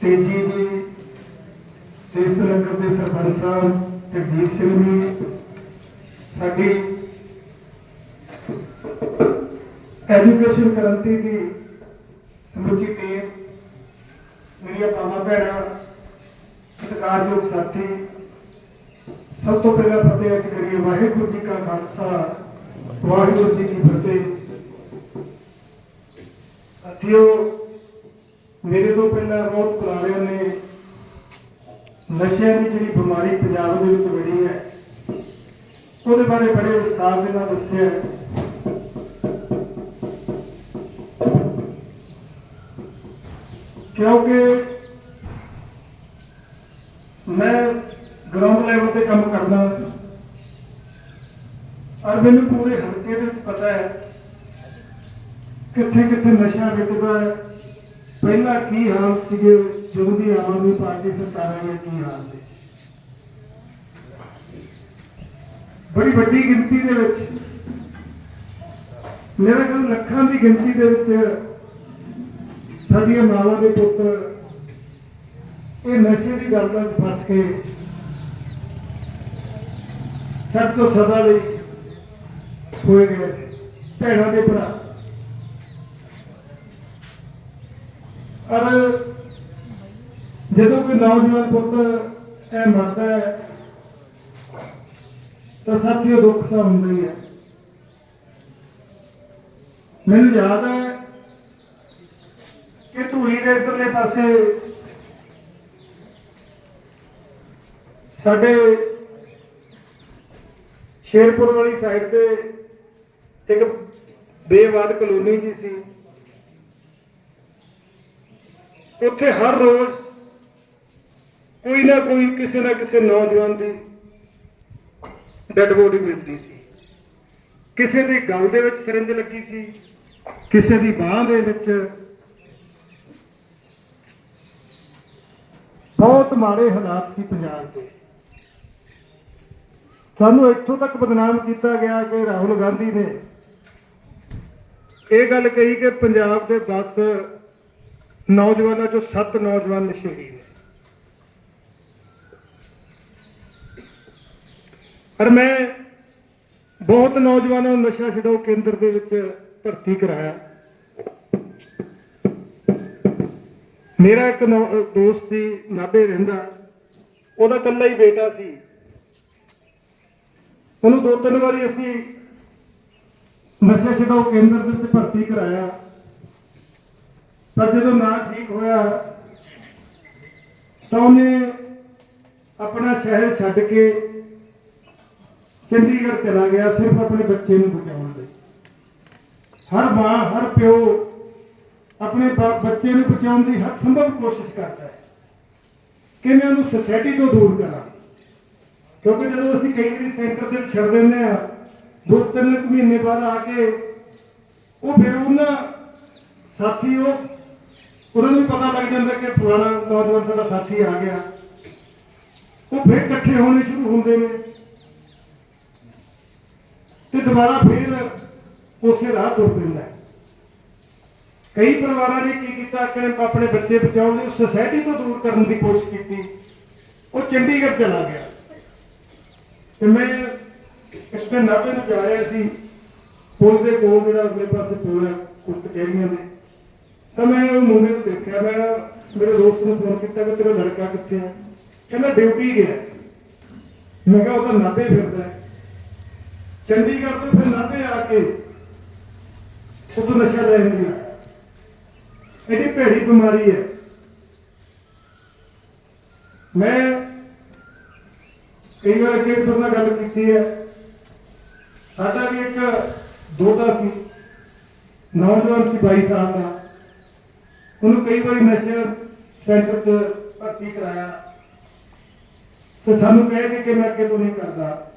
ਤੇਜੀ ਜੀ ਸਿਹਤ ਨਗਰ ਦੇ ਸਰਪੰਚ ਸਾਹਿਬ ਜਗਦੀਪ ਸਿੰਘ ਜੀ, ਸਾਡੀ ਐਜੂਕੇਸ਼ਨ ਕ੍ਰਾਂਤੀ ਦੀ ਸਮੁੱਚੀ ਟੀਮ ਮੇਰੀਆਂ ਮਾਮਾ ਭੈਣਾਂ, ਸਤਿਕਾਰਯੋਗ ਸਾਥੀ, ਸਭ ਤੋਂ ਪਹਿਲਾਂ ਫਤਿਹ ਅੱਜ ਕਰੀਏ ਵਾਹਿਗੁਰੂ ਜੀ ਕਾ ਖਾਲਸਾ, ਵਾਹਿਗੁਰੂ ਜੀ ਕੀ ਫਤਿਹ। ਸਾਥੀਓ, ਮੇਰੇ ਤੋਂ ਪਹਿਲਾਂ ਬਹੁਤ ਪੁਰਾਣੇ ਨੇ ਨਸ਼ਿਆਂ ਦੀ ਜਿਹੜੀ ਬਿਮਾਰੀ ਪੰਜਾਬ ਦੇ ਵਿੱਚ ਵੜੀ ਹੈ, ਉਹਦੇ ਬਾਰੇ ਬੜੇ ਵਿਸਥਾਰ ਦੇ ਨਾਲ ਦੱਸਿਆ ਕਿਉਂਕਿ ਮੈਂ ਗਰਾਊਂਡ ਲੈਵਲ ਤੇ ਕੰਮ ਕਰਦਾ ਔਰ ਮੈਨੂੰ ਪੂਰੇ ਹਲਕੇ ਦੇ ਵਿੱਚ ਪਤਾ ਹੈ ਕਿੱਥੇ ਕਿੱਥੇ ਨਸ਼ਾ ਵਿਕਦਾ ਹੈ? ਪਹਿਲਾਂ ਕੀ ਹਾਲ ਸੀਗੇ? ਜਦੋਂ ਦੀ ਆਮ ਆਦਮੀ ਪਾਰਟੀ ਸਰਕਾਰਾਂ ਦੇ ਕੀ ਹਾਲ ਸੀ ਬੜੀ ਵੱਡੀ ਗਿਣਤੀ ਦੇ ਵਿੱਚ। ਮੇਰੇ ਕੋਲ ਲੱਖਾਂ ਦੀ ਗਿਣਤੀ ਦੇ ਵਿੱਚ ਸਾਡੀਆਂ ਮਾਵਾਂ ਦੇ ਪੁੱਤਰ ਇਹ ਨਸ਼ੇ ਦੀ ਗੱਲ ਵਿੱਚ ਫਸ ਕੇ ਸਭ ਤੋਂ ਸਦਾ ਲਈ ਹੋਏ ਗਏ ਭੈਣਾਂ ਦੇ ਭਰਾ। ਪਰ ਜਦੋਂ ਕੋਈ ਨੌਜਵਾਨ ਪੁੱਤ ਇਹ ਮਰਦਾ ਹੈ, ਤਾਂ ਸਾਥੀਓ ਦੁੱਖ ਤਾਂ ਹੁੰਦਾ ਹੀ ਹੈ। ਮੈਨੂੰ ਯਾਦ ਹੈ ਕਿ ਧੂਰੀ ਦੇ ਉੱਪਰਲੇ ਪਾਸੇ ਸਾਡੇ ਸ਼ੇਰਪੁਰ ਵਾਲੀ ਸਾਈਡ ਤੇ ਇੱਕ ਬੇਵਾਦ ਕਲੋਨੀ ਜੀ ਸੀ। ਉੱਥੇ ਹਰ ਰੋਜ਼ ਕੋਈ ਨਾ ਕੋਈ ਕਿਸੇ ਨਾ ਕਿਸੇ ਨੌਜਵਾਨ ਦੀ ਡੈਡ ਬੋਡੀ ਮਿਲਦੀ ਸੀ। ਕਿਸੇ ਦੀ ਗਲ ਦੇ ਵਿੱਚ ਸਿਰੰਜ ਲੱਗੀ ਸੀ, ਕਿਸੇ ਦੀ ਬਾਹ ਦੇ ਵਿੱਚ। ਬਹੁਤ ਮਾੜੇ ਹਾਲਾਤ ਸੀ ਪੰਜਾਬ ਦੇ। ਸਾਨੂੰ ਇੱਥੋਂ ਤੱਕ ਬਦਨਾਮ ਕੀਤਾ ਗਿਆ ਕਿ ਰਾਹੁਲ ਗਾਂਧੀ ਨੇ ਇਹ ਗੱਲ ਕਹੀ ਕਿ ਪੰਜਾਬ ਦੇ 10 ਨੌਜਵਾਨਾਂ ਚੋਂ ਸੱਤ ਨੌਜਵਾਨ ਨਸ਼ੇੜੀ ਨੇ। ਪਰ ਮੈਂ ਬਹੁਤ ਨੌਜਵਾਨਾਂ ਨੂੰ ਨਸ਼ਾ ਛਡਾਓ ਕੇਂਦਰ ਦੇ ਵਿੱਚ ਭਰਤੀ ਕਰਾਇਆ। ਮੇਰਾ ਇੱਕ ਨੌ- ਦੋਸਤ ਸੀ, ਨਾਭੇ ਰਹਿੰਦਾ। ਉਹਦਾ ਇਕੱਲਾ ਹੀ ਬੇਟਾ ਸੀ। ਉਹਨੂੰ ਦੋ ਤਿੰਨ ਵਾਰੀ ਅਸੀਂ ਨਸ਼ਾ ਛਡਾਓ ਕੇਂਦਰ ਦੇ ਵਿੱਚ ਭਰਤੀ ਕਰਾਇਆ। ਪਰ ਜਦੋਂ ਨਾ ਠੀਕ ਹੋਇਆ, ਤਾਂ ਉਹਨੇ ਆਪਣਾ ਸ਼ਹਿਰ ਛੱਡ ਕੇ ਚੰਡੀਗੜ੍ਹ ਚਲਾ ਗਿਆ, ਸਿਰਫ ਆਪਣੇ ਬੱਚੇ ਨੂੰ ਬਚਾਉਣ ਲਈ। ਹਰ ਮਾਂ, ਹਰ ਪਿਓ ਆਪਣੇ ਬੱਚੇ ਨੂੰ ਬਚਾਉਣ ਦੀ ਹਰ ਸੰਭਵ ਕੋਸ਼ਿਸ਼ ਕਰਦਾ ਹੈ। ਮੈਂ ਉਹਨੂੰ ਸੁਸਾਇਟੀ ਤੋਂ ਦੂਰ ਕਰਾਂ? ਕਿਉਂਕਿ ਜਦੋਂ ਅਸੀਂ ਕਈ ਵਾਰੀ ਸੈਂਟਰ ਦੇ ਛੱਡ ਦਿੰਦੇ ਆ ਦੋ ਤਿੰਨ ਕੁ ਮਹੀਨੇ ਬਾਅਦ ਆ ਕੇ ਉਹ ਫਿਰ ਉਹਨਾਂ ਸਾਥੀ ਉਹ ਉਹਨਾਂ ਨੂੰ ਪਤਾ ਲੱਗ ਜਾਂਦਾ ਕਿ ਪੁਰਾਣਾ ਨੌਜਵਾਨ ਸਾਡਾ ਸਾਥੀ ਆ ਗਿਆ। ਉਹ ਫਿਰ ਇਕੱਠੇ ਹੋਣੇ ਸ਼ੁਰੂ ਹੁੰਦੇ ਨੇ। ਤੇ ਦੁਬਾਰਾ ਫਿਰ ਉਸੇ ਰਾਹ ਤੁਰ ਪੈਂਦਾ। ਕਈ ਪਰਿਵਾਰਾਂ ਨੇ ਕੀ ਕੀਤਾ? ਆਪਣੇ ਆਪਣੇ ਬੱਚੇ ਬਚਾਉਣ ਲਈ ਸੁਸਾਇਟੀ ਤੋਂ ਦੂਰ ਕਰਨ ਦੀ ਕੋਸ਼ਿਸ਼ ਕੀਤੀ। ਉਹ ਚੰਡੀਗੜ੍ਹ ਚਲਾ ਗਿਆ। ਤੇ ਮੈਂ ਇੱਕ ਨਾਭੇ ਨੂੰ ਜਾ ਰਿਹਾ ਸੀ। ਪੁਲ ਦੇ ਕੋਲ ਜਿਹੜਾ ਅਗਲੇ ਪਾਸੇ ਪੁਲ ਹੈ ਕੁਝ ਕਚਹਿਰੀਆਂ ਦੇ। ਤਾਂ ਮੈਂ ਉਹ ਮੁੰਡੇ ਨੂੰ ਦੇਖਿਆ, ਮੈਂ ਮੇਰੇ ਦੋਸਤ ਨੂੰ ਫੋਨ ਕੀਤਾ ਕਿ ਤੇਰਾ ਲੜਕਾ ਕਿੱਥੇ ਹੈ? ਕਹਿੰਦਾ ਡਿਊਟੀ ਗਿਆ। ਮੈਂ ਕਿਹਾ ਉਹ ਤਾਂ ਨਾਭੇ ਫਿਰਦਾ ਹੈ। ਚੰਡੀਗੜ੍ਹ ਤੋਂ ਫਿਰ ਨਾਭੇ ਆ ਕੇ ਉਹ ਤੋਂ ਨਸ਼ਾ ਲੈ ਲਿਆ ਇਹਦੀ ਭੈੜੀ ਬਿਮਾਰੀ ਹੈ। ਮੈਂ ਕਈ ਵਾਰ ਕਿ ਨਾਲ ਗੱਲ ਕੀਤੀ ਹੈ। ਸਾਡਾ ਵੀ ਇੱਕ ਦੋਤਾ ਸੀ, ਨੌਜਵਾਨ ਸੀ 22 ਸਾਲ ਦਾ। ਉਹਨੂੰ ਕਈ ਵਾਰੀ ਨਸ਼ੇ ਸੈਂਟਰ 'ਚ ਭਰਤੀ ਕਰਾਇਆ। ਤੇ ਸਾਨੂੰ ਕਹਿ ਕੇ ਕਿ ਮੈਂ ਅੱਗੇ ਤੋਂ ਨਹੀਂ ਕਰਦਾ।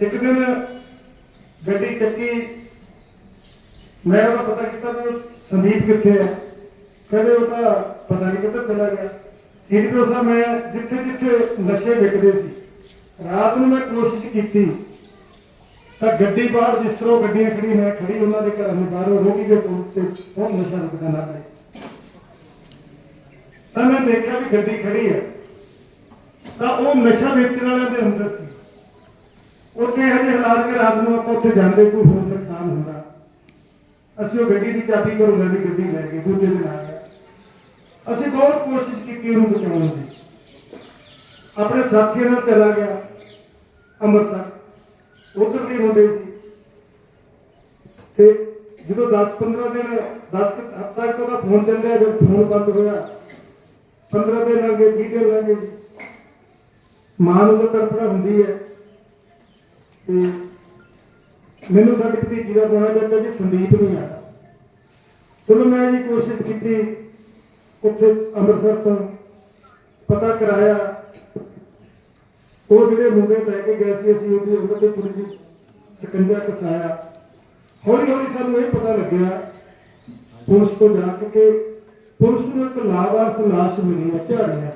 ਇੱਕ ਦਿਨ ਗੱਡੀ ਚੱਕੀ। ਮੈਂ ਉਹਦਾ ਪਤਾ ਕੀਤਾ ਵੀ ਸੰਦੀਪ ਕਿੱਥੇ ਹੈ ਕਹਿੰਦੇ ਉਹ ਤਾਂ ਪਤਾ ਨਹੀਂ ਕਿੱਥੇ ਚਲਾ ਗਿਆ। ਸੀਟ ਤੇ ਉਸਾ ਮੈਂ ਜਿੱਥੇ ਜਿੱਥੇ ਨਸ਼ੇ ਵਿਕਦੇ ਸੀ। ਰਾਤ ਨੂੰ ਮੈਂ ਕੋਸ਼ਿਸ਼ ਕੀਤੀ। ਤਾਂ ਗੱਡੀ ਬਾਹਰ ਜਿਸ ਤਰ੍ਹਾਂ ਉਹ ਗੱਡੀਆਂ ਖੜੀਆਂ ਨੇ ਖੜੀ ਉਹਨਾਂ ਦੇ ਘਰਾਂ ਦੇ ਬਾਹਰੋਂ ਰੋਗੀ ਦੇ ਕੋਲ ਤੇ ਉਹ ਨਸ਼ਾ ਰੁਕਦਾ ਨਾ ਪਏ ਤਾਂ ਮੈਂ ਦੇਖਿਆ ਵੀ ਗੱਡੀ ਖੜੀ ਹੈ। ਤਾਂ ਉਹ ਨਸ਼ਾ ਵੇਚਣ ਵਾਲਿਆਂ ਦੇ ਅੰਦਰ ਸੀ। ਉੱਥੇ ਇਹੋ ਹਾਲਾਤ ਕਿ ਰਾਤ ਨੂੰ ਆਪਾਂ ਉੱਥੇ ਜਾਂਦੇ ਕੋਈ ਹੋਰ ਨੁਕਸਾਨ ਹੁੰਦਾ। ਅਸੀਂ ਉਹ ਗੱਡੀ ਦੀ ਚਾਬੀ ਘਰੋਂ ਲੈ ਲਈ ਗੱਡੀ ਲੈ ਕੇ ਦੂਜੇ ਦਿਨ ਆ ਗਿਆ ਅਸੀਂ ਬਹੁਤ ਕੋਸ਼ਿਸ਼ ਕੀਤੀ ਉਹਨੂੰ ਬਚਾਉਣ ਦੀ। ਆਪਣੇ ਸਾਥੀਆਂ ਨਾਲ ਚਲਾ ਗਿਆ, ਅੰਮ੍ਰਿਤਸਰ। ਉਧਰ ਦੇ ਮੁੰਡੇ ਸੀ। ਤੇ ਜਦੋਂ 10-15 ਦਿਨ 10 ਹਫ਼ਤਾ ਤੱਕ ਉਹਦਾ ਫੋਨ ਚੱਲਿਆ, ਜਦ ਫੋਨ ਬੰਦ ਹੋਇਆ 15 ਦਿਨ ਲੱਗੇ 20 ਦਿਨ ਲੱਗੇ ਮਾਂ ਨੂੰ ਤਾਂ ਤੜਫੜਾ ਹੁੰਦੀ ਹੈ। ਤੇ ਮੈਨੂੰ ਸਾਡੀ ਭਤੀਜੀ ਦਾ ਫੋਨ ਆਇਆ ਚਾਚਾ ਜੀ, ਸੰਦੀਪ ਨਹੀਂ ਆਇਆ ਚਲੋ ਮੈਂ ਜੀ ਕੋਸ਼ਿਸ਼ ਕੀਤੀ, ਉੱਥੇ ਅੰਮ੍ਰਿਤਸਰ ਤੋਂ ਪਤਾ ਕਰਾਇਆ। ਉਹ ਜਿਹੜੇ ਮੁੰਡੇ ਲੈ ਕੇ ਗਏ ਸੀ, ਅਸੀਂ ਉਹਦੀ ਉਂਗਲ ਤੇ ਥੋੜੀ ਸਕੰਜਾ ਕਸਾਇਆ। ਹੌਲੀ ਹੌਲੀ ਸਾਨੂੰ ਇਹ ਪਤਾ ਲੱਗਿਆ, ਪੁਲਿਸ ਤੋਂ ਜਾ ਕੇ ਕਿ ਪੁਲਿਸ ਨੂੰ ਇੱਕ ਲਾਵਾਰਸ ਲਾਸ਼ ਮਿਲੀ ਹੈ, ਝਾੜੀਆਂ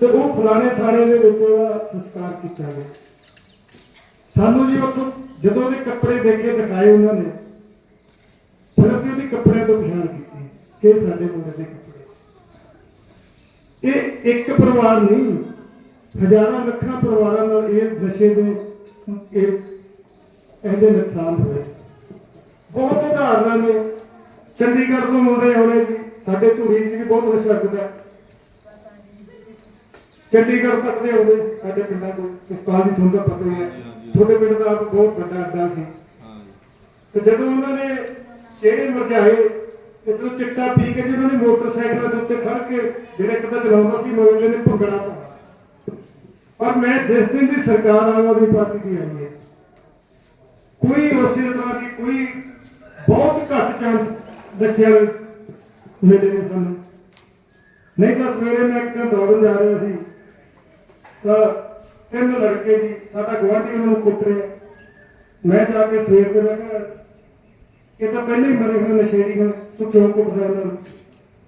ਤੇ ਉਹ ਫਲਾਣੇ ਥਾਣੇ ਦੇ ਵਿੱਚ ਉਹਦਾ ਸੰਸਕਾਰ ਕੀਤਾ ਗਿਆ। ਸਾਨੂੰ ਜੀ ਉੱਥੋਂ ਜਦੋਂ ਉਹਦੇ ਕੱਪੜੇ ਦੇ ਕੇ ਦਿਖਾਏ ਉਹਨਾਂ ਨੇ, ਫਿਰ ਅਸੀਂ ਉਹਦੇ ਕੱਪੜਿਆਂ ਤੋਂ ਪਛਾਣ ਕੀਤੀ ਕਿ ਸਾਡੇ ਮੁੰਡੇ ਦੇ ਇਹ ਇੱਕ ਪਰਿਵਾਰ ਨਹੀਂ ਹਜ਼ਾਰਾਂ ਲੱਖਾਂ ਪਰਿਵਾਰਾਂ ਨਾਲ ਇਹ ਨਸ਼ੇ ਦੇ ਇਹ ਇਹਦੇ ਨੁਕਸਾਨ ਹੋਏ। ਬਹੁਤ ਉਦਾਹਰਨਾਂ ਨੇ ਚੰਡੀਗੜ੍ਹ ਤੋਂ ਮੁੰਡੇ ਆਉਣੇ ਜੀ ਸਾਡੇ ਧੂਰੀ ਜੀ ਵੀ ਬਹੁਤ ਨਸ਼ਾ ਲੱਗਦਾ ਚੰਡੀਗੜ੍ਹ ਤੱਕ ਦੇ ਆਉਂਦੇ ਸੀ ਸਾਡੇ ਪਿੰਡਾਂ ਕੋਲ ਕਿਸਪਾਲ ਦੀ ਤੁਹਾਨੂੰ ਪਤਾ ਹੀ। ਹੈ ਛੋਟੇ ਪਿੰਡ ਦਾ ਬਹੁਤ ਵੱਡਾ ਅੱਡਾ ਸੀ। ਤੇ ਜਦੋਂ ਉਹਨਾਂ ਨੇ ਚਿਹਰੇ ਮਰਜਾਏ ਜਦੋਂ ਚਿੱਟਾ ਪੀ ਕੇ ਜਦੋਂ ਨੇ ਮੋਟਰਸਾਈਕਲਾਂ ਦੇ ਉੱਤੇ ਖੜ ਕੇ ਜਿਹੜੇ ਇੱਕ ਤਾਂ ਚਲਾਉਂਦਾ ਸੀ ਮੋਲੇ ਨੇ ਭੰਗੜਾ ਪਰ ਮੈਂ ਜਿਸ ਦਿਨ ਦੀ ਸਰਕਾਰ ਆਮ ਆਦਮੀ ਪਾਰਟੀ ਦੀ ਆਈ ਹੈ, ਕੋਈ ਉਸੇ ਤਰ੍ਹਾਂ ਦੀ ਕੋਈ ਬਹੁਤ ਘੱਟ ਚਾਂਸ ਦੱਸਿਆ ਮਿਲੇ ਨੇ ਸਾਨੂੰ। ਨਹੀਂ ਤਾਂ ਸਵੇਰੇ ਮੈਂ ਇੱਕ ਦਿਨ ਦੌੜਨ ਜਾ ਰਿਹਾ ਸੀ, ਤਾਂ ਤਿੰਨ ਲੜਕੇ ਜੀ, ਸਾਡਾ ਗੁਆਂਢੀ ਉਹਨਾਂ ਨੂੰ ਕੁੱਟ ਰਿਹਾ। ਮੈਂ ਜਾ ਕੇ ਸਵੇਰ ਤੇ ਮੈਂ ਕਿਹਾ, ਇਹ ਤਾਂ ਪਹਿਲਾਂ ਹੀ ਮਰੇ ਹੋਏ ਨਸ਼ੇੜੀ ਨੇ ਤੂੰ ਕਿਉਂ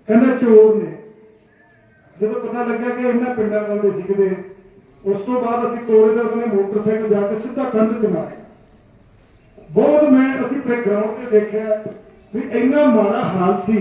ਕਹਿੰਦਾ ਚੋਰ ਨੇ। ਜਦੋਂ ਪਤਾ ਲੱਗਿਆ ਕਿ ਇਹਨਾਂ ਪਿੰਡਾਂ ਵਾਲੇ ਸੀ ਕਿਤੇ ਉਸ ਤੋਂ ਬਾਅਦ ਅਸੀਂ ਕੋਲੇ ਦੇ ਉਹਨੇ ਮੋਟਰਸਾਈਕਲ ਜਾ ਕੇ ਸਿੱਧਾ ਕੰਧ ਤੇ ਮਾਰਿਆ ਬਹੁਤ ਮੈਂ ਅਸੀਂ ਗਰਾਊਂਡ ਤੇ ਦੇਖਿਆ ਵੀ ਇੰਨਾ ਮਾੜਾ ਹਾਲ ਸੀ।